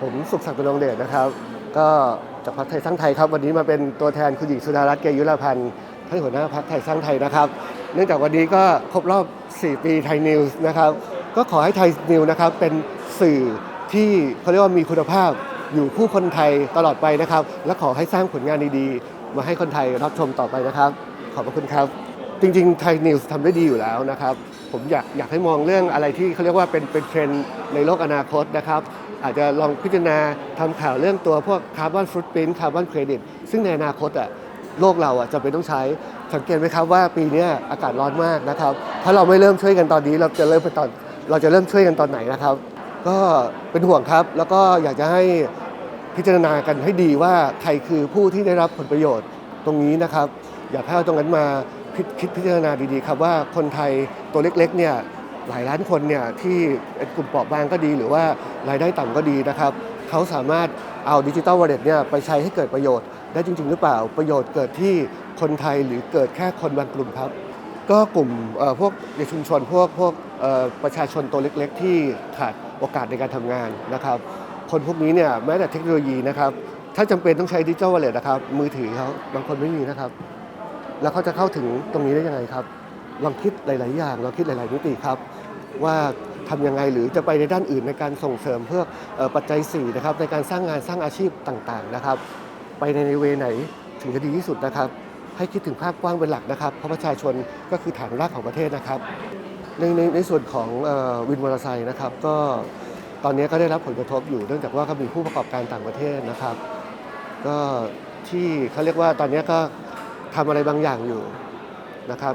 ผมสุขศักดิ์ตุลงเดชนะครับ ก็จากพรรคไทยสร้างไทยครับ วันนี้มาเป็นตัวแทนคุณหญิงสุดารัตน์เกยุรพันธ์ท่านหัวหน้าพรรคไทยสร้างไทยนะครับ เนื่องจากวันนี้ก็ครบรอบ 4 ปีไทยนิวส์นะครับก็ขอให้ไทยนิวส์นะครับเป็นสื่อที่เขาเรียกว่ามีคุณภาพอยู่คู่คนไทยตลอดไปนะครับ และขอให้สร้างผลงานดีๆ มาให้คนไทยรับชมต่อไปนะครับ ขอบพระคุณครับ จริงๆไทยนิวส์ทำได้ดีอยู่แล้วนะครับ ผมอยากอยากให้มองเรื่องอะไรที่เขาเรียกว่าเป็นเป็นเทรนด์ในโลกอนาคตนะครับ อาจจะลองพิจารณาทำข่าวเรื่องตัวพวกคาร์บอนฟุตปรินคาร์บอนเครดิตซึ่งในอนาคตอะโลกเราอะจะเป็นต้องใช้สังเกตไหมครับว่าปีนี้อากาศร้อนมากนะครับ ถ้าเราไม่เริ่มช่วยกันตอนนี้เราจะเริ่มไปตอนเราจะเริ่มช่วยกันตอนไหนนะครับ ก็เป็นห่วงครับ แล้วก็อยากจะให้พิจารณากันให้ดีว่าใครคือผู้ที่ได้รับผลประโยชน์ตรงนี้นะครับ อยากให้เอาตรงนั้นมาคิดพิจารณาดีๆครับว่าคนไทยตัวเล็กๆเนี่ย หลายล้านคนเนี่ยที่เป็นกลุ่มเปราะบางก็ดี หรือว่ารายได้ต่ำก็ดีนะครับเขาสามารถเอาดิจิ t a ลวอลเล็ตเนี่ยไปใช้ให้เกิดประโยชน์ ได้จริง ๆ หรือเปล่าประโยชน์เกิดที่คนไทยหรือเกิดแค่คนบางกลุ่มครับ ก็กลุ่มพวกในชุมชนพวกพวกประชาชนตัวเล็ก ๆ ที่ขาดโอกาสในการทำงานนะครับคนพวกนี้เนี่ยแม้แต่เทคโนโลยีนะครับถ้าจำเป็นต้องใช้ดิจิ t a ลวอลเล็ตนะครับมือถือเขาบางคนไม่มีนะครับ แล้วเขาจะเข้าถึงตรงนี้ได้ยังไงครับลองคิดหลาย ๆ อย่างลองคิดหลาย ๆ มิติครับ ว่าทำยังไงหรือจะไปในด้านอื่นในการส่งเสริมเพื่อปัจจัย4นะครับในการสร้างงานสร้างอาชีพต่างๆนะครับ ไปในในเวไหนถึงจะดีที่สุดนะครับ ให้คิดถึงภาพกว้างเป็นหลักนะครับ เพราะประชาชนก็คือฐานรากของประเทศนะครับ ในในในส่วนของวินมอเตอร์ไซค์นะครับ ก็ตอนนี้ก็ได้รับผลกระทบอยู่เนื่องจากว่าก็มีผู้ประกอบการต่างประเทศนะครับ ก็ที่เขาเรียกว่าตอนนี้ก็ทำอะไรบางอย่างอยู่นะครับ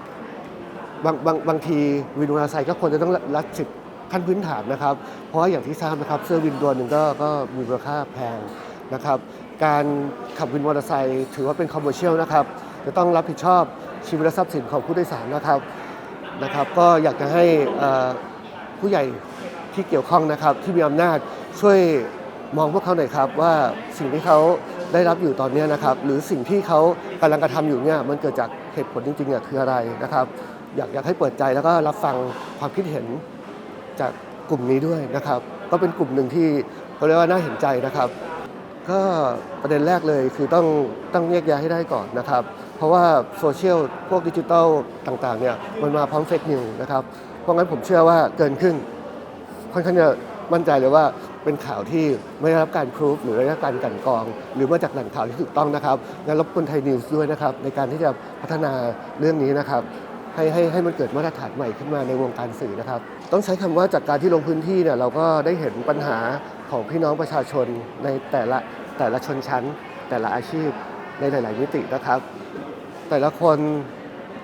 บางบางบางทีวินมอเตอร์ไซค์ก็ควรจะต้องรัดสิทธิ์ขั้นพื้นฐานนะครับ เพราะว่าอย่างที่ทราบนะครับเสื้อวินตัวหนึ่งก็ก็มีมูลค่าแพงนะครับ การขับวินมอเตอร์ไซค์ถือว่าเป็นคอมเมอร์เชียลนะครับ จะต้องรับผิดชอบชีวิตและทรัพย์สินของผู้โดยสารนะครับนะครับ ก็อยากจะให้ผู้ใหญ่ที่เกี่ยวข้องนะครับที่มีอำนาจช่วยมองพวกเขาหน่อยครับว่าสิ่งที่เขาได้รับอยู่ตอนนี้นะครับ หรือสิ่งที่เขากำลังกระทำอยู่เนี่ยมันเกิดจากเหตุผลจริงๆอะคืออะไรนะครับ อยากอยากให้เปิดใจแล้วก็รับฟังความคิดเห็นจากกลุ่มนี้ด้วยนะครับ ก็เป็นกลุ่มหนึ่งที่เขาเรียกว่าน่าเห็นใจนะครับ ก็ประเด็นแรกเลยคือต้องต้องแยกแยะให้ได้ก่อนนะครับ เพราะว่าโซเชียลพวกดิจิทัลต่างๆเนี่ยมันมาพร้อมเฟกนิวนะครับ เพราะงั้นผมเชื่อว่าเกินครึ่งค่อนข้างจะมั่นใจเลยว่าเป็นข่าวที่ไม่ได้รับการพิสูจหรือไม่ได้รับการกันกรอง หรือมาจากแหล่งข่าวที่ถูกต้องนะครับงั้นรบกวนไทยนิวส์ด้วยนะครับในการที่จะพัฒนาเรื่องนี้นะครับ ให้ให้ให้มันเกิดมาตรฐานใหม่ขึ้นมาในวงการสื่อนะครับ ต้องใช้คำว่าจากการที่ลงพื้นที่เนี่ยเราก็ได้เห็นปัญหาของพี่น้องประชาชนในแต่ละแต่ละชนชั้น แต่ละอาชีพในหลาย ๆ มิตินะครับ แต่ละคน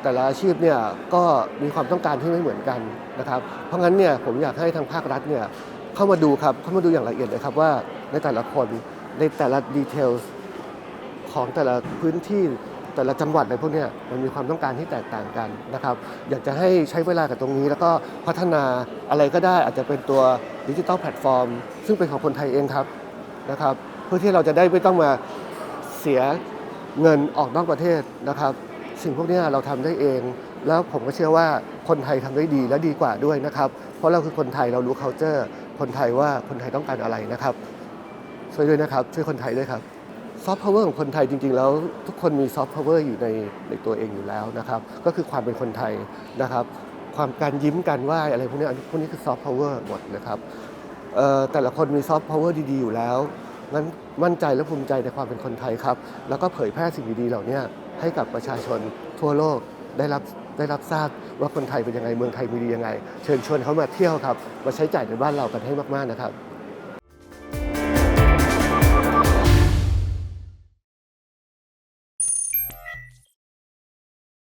แต่ละอาชีพเนี่ยก็มีความต้องการที่ไม่เหมือนกันนะครับ เพราะงั้นเนี่ยผมอยากให้ทางภาครัฐเนี่ยเข้ามาดูครับเข้ามาดูอย่างละเอียดเลยครับว่าในแต่ละคนในแต่ละดีเทลของแต่ละพื้นที่ แต่ละจังหวัดอะไรพวกนี้มันมีความต้องการที่แตกต่างกันนะครับ อยากจะให้ใช้เวลากับตรงนี้ แล้วก็พัฒนาอะไรก็ได้อาจจะเป็นตัวดิจิ t a ลแพลตฟอร์ม ซึ่งเป็นของคนไทยเองครับนะครับ เพื่อที่เราจะได้ไม่ต้องมาเสียเงินออกนอกประเทศนะครับ สิ่งพวกนี้เราทำได้เอง แล้วผมก็เชื่อว่าคนไทยทำได้ดีและดีกว่าด้วยนะครับ เพราะเราคือคนไทยเรารู้ culture คนไทยว่าคนไทยต้องการอะไรนะครับช่วยด้วยนะครับช่วยคนไทยด้วยครับ ซอฟต์พาวเวอร์ของคนไทยจริง ๆ แล้วทุกคนมีซอฟต์พาวเวอร์อยู่ในในตัวเองอยู่แล้วนะครับก็คือความเป็นคนไทยนะครับ ความการยิ้มการไหว้อะไรพวกนี้อันพวกนี้คือซอฟต์พาวเวอร์หมดนะครับแต่ละคนมีซอฟต์พาวเวอร์ดีๆ อยู่แล้วงั้นมั่นใจและภูมิใจในความเป็นคนไทยครับ แล้วก็เผยแพร่สิ่งดีๆเหล่านี้ให้กับประชาชนทั่วโลกได้รับได้รับทราบว่าคนไทยเป็นยังไงเมืองไทยมีดียังไง เชิญชวนเขามาเที่ยวครับ มาใช้จ่ายในบ้านเรากันให้มากๆนะครับ